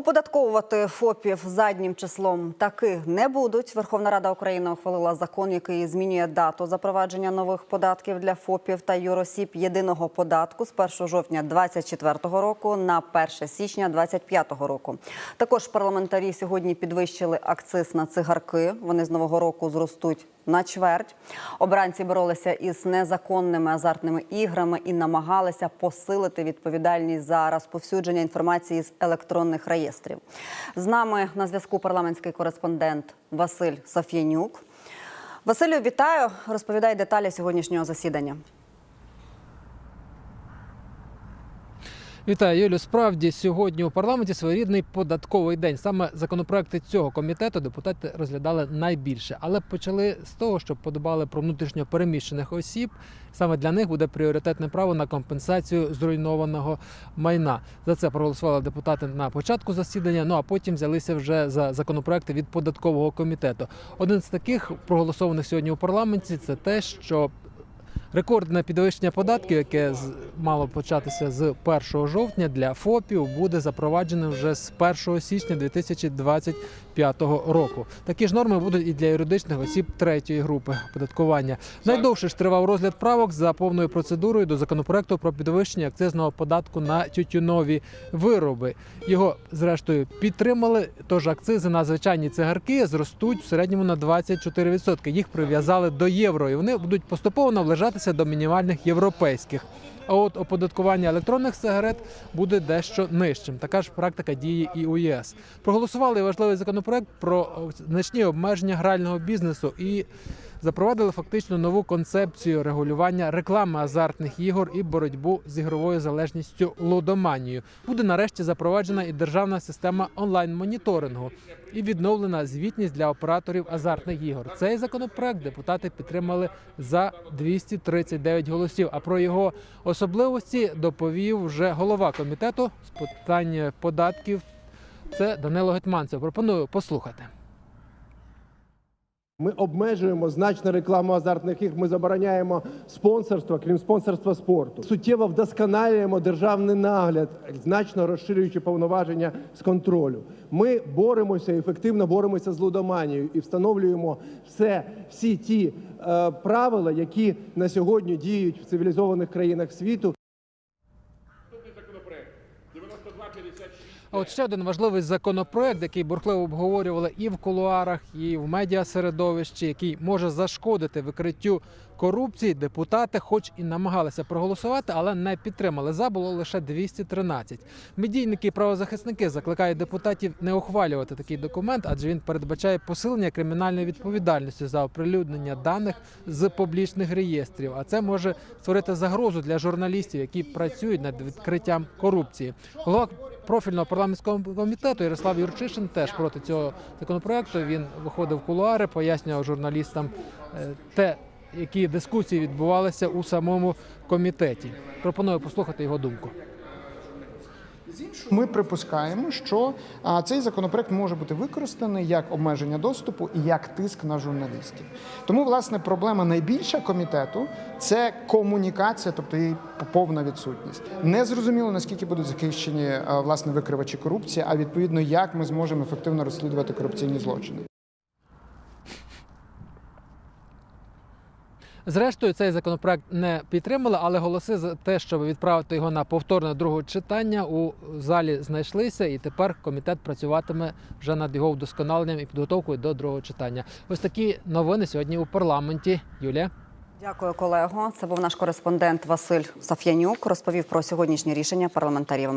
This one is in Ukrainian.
Оподатковувати ФОПів заднім числом таки не будуть. Верховна Рада України ухвалила закон, який змінює дату запровадження нових податків для ФОПів та юросіб єдиного податку з 1 жовтня 2024 року на 1 січня 2025 року. Також парламентарі сьогодні підвищили акциз на цигарки. Вони з нового року зростуть на чверть. Обранці боролися із незаконними азартними іграми і намагалися посилити відповідальність за розповсюдження інформації з електронних реєстрів. З нами на зв'язку парламентський кореспондент Василь Соф'янюк. Василю, вітаю. Розповідай деталі сьогоднішнього засідання. Вітаю, Юлю. Справді сьогодні у парламенті своєрідний податковий день. Саме законопроекти цього комітету депутати розглядали найбільше, але почали з того, що подобали про внутрішньо переміщених осіб. Саме для них буде пріоритетне право на компенсацію зруйнованого майна. За це проголосували депутати на початку засідання. Ну а потім взялися вже за законопроекти від податкового комітету. Один з таких проголосованих сьогодні у парламенті це те, що Рекордне підвищення податків, яке мало початися з 1 жовтня для ФОПів, буде запроваджене вже з 1 січня 2025 року. Такі ж норми будуть і для юридичних осіб третьої групи оподаткування. Найдовше ж тривав розгляд правок за повною процедурою до законопроекту про підвищення акцизного податку на тютюнові вироби. Його зрештою підтримали. Тож акцизи на звичайні цигарки зростуть в середньому на 24%. Їх прив'язали до євро, і вони будуть поступово наближатися до мінімальних європейських. А от оподаткування електронних сигарет буде дещо нижчим. Така ж практика діє і у ЄС. Проголосували важливий законопроект про значні обмеження грального бізнесу і запровадили фактично нову концепцію регулювання реклами азартних ігор і боротьбу з ігровою залежністю лудоманією. Буде нарешті запроваджена і державна система онлайн-моніторингу і відновлена звітність для операторів азартних ігор. Цей законопроект депутати підтримали за 239 голосів. А про його особливості доповів вже голова комітету з питань податків. Це Данило Гетманцев. Пропоную послухати. Ми обмежуємо значно рекламу азартних ігр. Ми забороняємо спонсорство, крім спонсорства спорту. Суттєво вдосконалюємо державний нагляд, значно розширюючи повноваження з контролю. Ми боремося ефективно боремося з лудоманією і встановлюємо все, всі ті е, правила, які на сьогодні діють в цивілізованих країнах світу. А от ще один важливий законопроект, який бурхливо обговорювали і в кулуарах, і в медіасередовищі, який може зашкодити викриттю корупції. Депутати, хоч і намагалися проголосувати, але не підтримали. За було лише 213. Медійники і правозахисники закликають депутатів не ухвалювати такий документ, адже він передбачає посилення кримінальної відповідальності за оприлюднення даних з публічних реєстрів. А це може створити загрозу для журналістів, які працюють над відкриттям корупції. Голова профільного парламентського комітету Ярослав Юрчишин теж проти цього законопроекту. Він виходив в кулуари, пояснював журналістам е, те, які дискусії відбувалися у самому комітеті. Пропоную послухати його думку. Ми припускаємо, що цей законопроект може бути використаний як обмеження доступу і як тиск на журналістів. Тому, власне, проблема найбільша комітету це комунікація, тобто її повна відсутність. Не зрозуміло наскільки будуть захищені власне викривачі корупції, а відповідно як ми зможемо ефективно розслідувати корупційні злочини. Зрештою, цей законопроект не підтримали, але голоси за те, щоб відправити його на повторне друге читання, у залі знайшлися, і тепер комітет працюватиме вже над його вдосконаленням і підготовкою до другого читання. Ось такі новини сьогодні у парламенті. Юлія. Дякую, колего. Це був наш кореспондент Василь Соф'янюк. Розповів про сьогоднішнє рішення парламентарів.